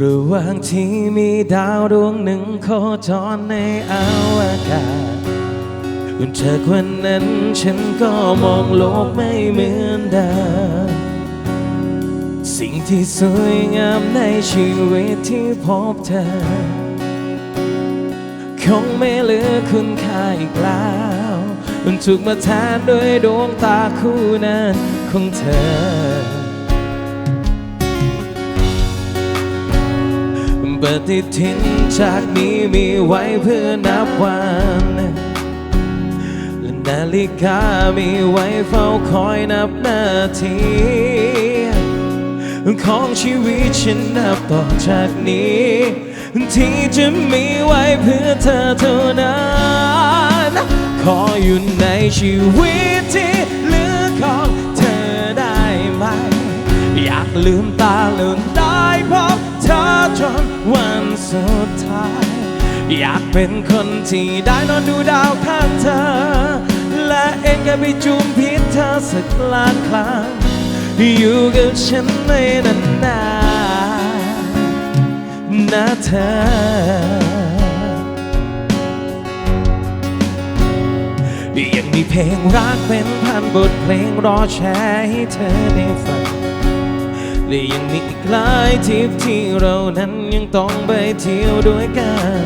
ระหว่างที่มีดาวดวงหนึ่งโคจรในอวกาศจากวันนั้นฉันก็มองโลกไม่เหมือนเดิมสิ่งที่สวยงามในชีวิตที่พบเธอ คงไม่เหลือคุณค่าอีกแล้วมันถูกมาแทนด้วยดวงตาคู่นั้นของเธอ ปฏิทินจากนี้มีไว้เพื่อนับวันและนาฬิกามีไว้เฝ้าคอยนับนาทีของชีวิตฉันนับต่อจากนี้ ที่จะมีไว้เพื่อเธอเท่านั้นขออยู่ในชีวิตที่เหลือของเธอได้ไหม อยากลืมตาลืมได้พบเธอ จนวันสุดท้าย อยากเป็นคนที่ได้นอนดูดาวข้างเธอ และเองก็ไปจูมพิษเธอสักล้านครั้ง อยู่กับฉันในนานๆนะเธอ ยังมีเพลงรักเป็นพันบทเพลงรอแชร์ให้เธอได้ฟัง และยังมีอีกหลายทริปที่เรานั้นยังต้องไปเที่ยวด้วยกัน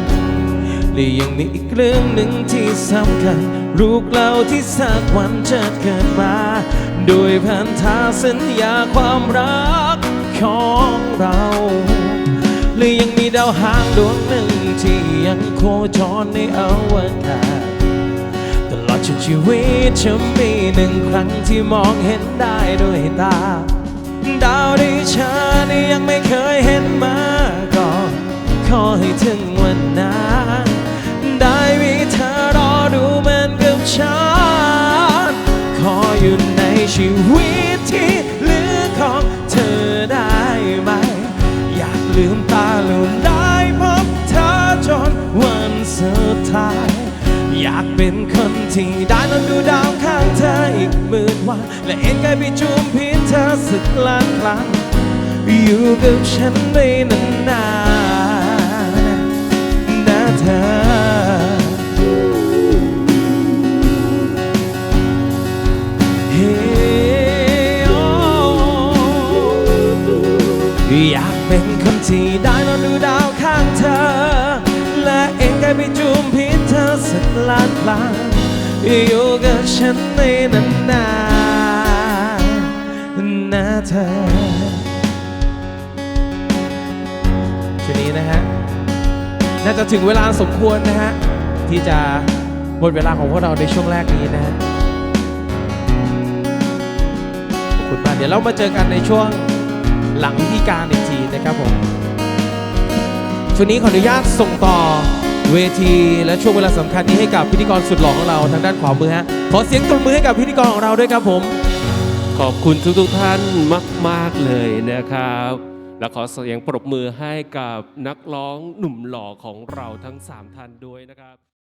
และยังมีอีกเรื่องหนึ่งที่สำคัญลูกเราที่สักวันจะเกิดมาโดยพันธาสัญญาความรักของเราและยังมีดาวหางดวงหนึ่งที่ยังโคจรในอวกาศตลอดชีวิตฉันมีหนึ่งครั้งที่มองเห็นได้ด้วยตา ดาวที่ฉันยังไม่เคยเห็นมาก่อน ขอให้ถึงวันนั้นได้มีเธอรอดูเหมือนกับฉัน ขออยู่ในชีวิตที่เหลือของเธอได้ไหม อยากลืม อยากเป็นคนที่ได้นอนดูดาวข้างเธออีกหมื่นวัน และเอ็นกายไปจูมพิษเธอสักล้านครั้ง อยู่กับฉันไปนานๆนะเธอเฮ้โอ้อยากเป็นคนที่ได้นอนดูดาวข้างเธอ และเองกายไป ลานครั้งอยู่กับฉันในนานๆนะเธอช่วงนี้นะฮะ น่าจะถึงเวลาสมควรนะฮะ ที่จะหมดเวลาของพวกเราในช่วงแรกนี้นะฮะขอบคุณมากเดี๋ยวเรามาเจอกันในช่วงหลังพิธีการอีกทีนะครับผมช่วงนี้ขออนุญาตส่งต่อ เวทีและช่วงเวลาสำคัญนี้ให้กับพิธีกรสุดหล่อของเราทางด้านขวามือฮะขอเสียงตบมือให้กับพิธีกรของเราด้วยครับผม ขอบคุณทุกๆท่านมาก ๆ เลยนะครับ และขอเสียงปรบมือให้กับนักร้องหนุ่มหล่อของเราทั้ง 3 ท่านด้วยนะครับ